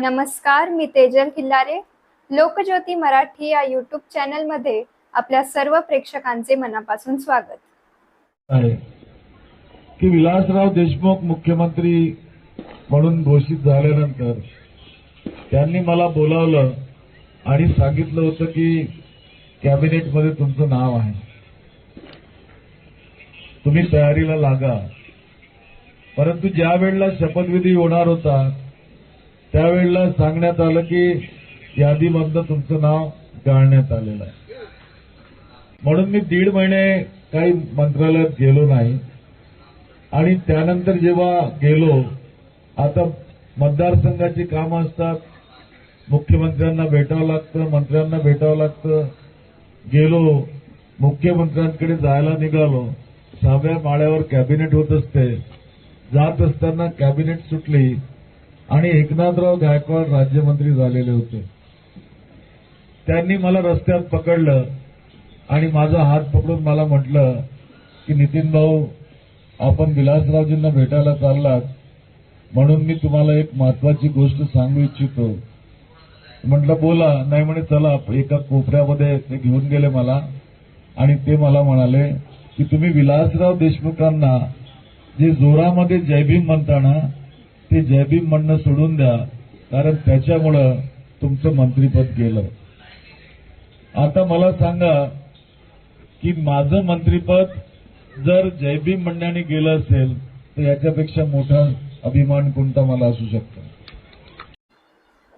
नमस्कार मी तेजल किल्लारे लोकज्योती मराठी या युट्यूब चॅनलमध्ये आपल्या सर्व प्रेक्षकांचे मनापासून स्वागत. आहे. की विलासराव देशमुख मुख्यमंत्री म्हणून घोषित झाल्यानंतर त्यांनी मला बोलावलं आणि सांगितलं होतं की कॅबिनेटमध्ये तुमचं नाव आहे. तुम्ही तयारीला लागा. परंतु ज्या वेळेला शपथविधी होणार होता त्यावेळेला सांगण्यात आलं की यादीमधलं तुमचं नाव गाळण्यात आलेलं आहे. म्हणून मी दीड महिने काही मंत्रालयात गेलो नाही. आणि त्यानंतर जेव्हा गेलो आता मतदारसंघाची कामं असतात. मुख्यमंत्र्यांना भेटावं लागतं मंत्र्यांना भेटावं लागतं. गेलो मुख्यमंत्र्यांकडे जायला निघालो. सहाव्या माळ्यावर कॅबिनेट होत असते. जात असताना कॅबिनेट सुटली. आणि एकनाथराव गायकवाड राज्यमंत्री झालेले होते. त्यांनी मला रस्त्यात पकडलं आणि माझा हात पकडून मला म्हटलं की नितीन भाऊ आपण विलासरावजींना भेटायला चाललात. म्हणून मी तुम्हाला एक महत्वाची गोष्ट सांगू इच्छितो. म्हटलं बोला. नाही म्हणे चला एका कोपऱ्यामध्ये ते घेऊन गेले मला आणि ते मला म्हणाले की तुम्ही विलासराव देशमुखांना जे जोरामध्ये जयभीम म्हणताना ते जयभीम म्हणणं सोडून द्या कारण त्याच्यामुळं तुमचं मंत्रीपद गेलं. आता मला सांगा की माझं मंत्रीपद जर जयभीम म्हणण्याने गेलं असेल तर याच्यापेक्षा मोठा अभिमान कोणता मला असू शकतो?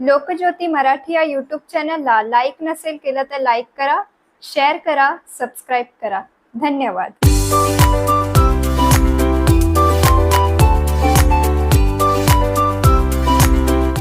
लोकज्योती मराठी या युट्यूब चॅनलला लाईक नसेल केलं तर लाईक करा शेअर करा सबस्क्राईब करा. धन्यवाद.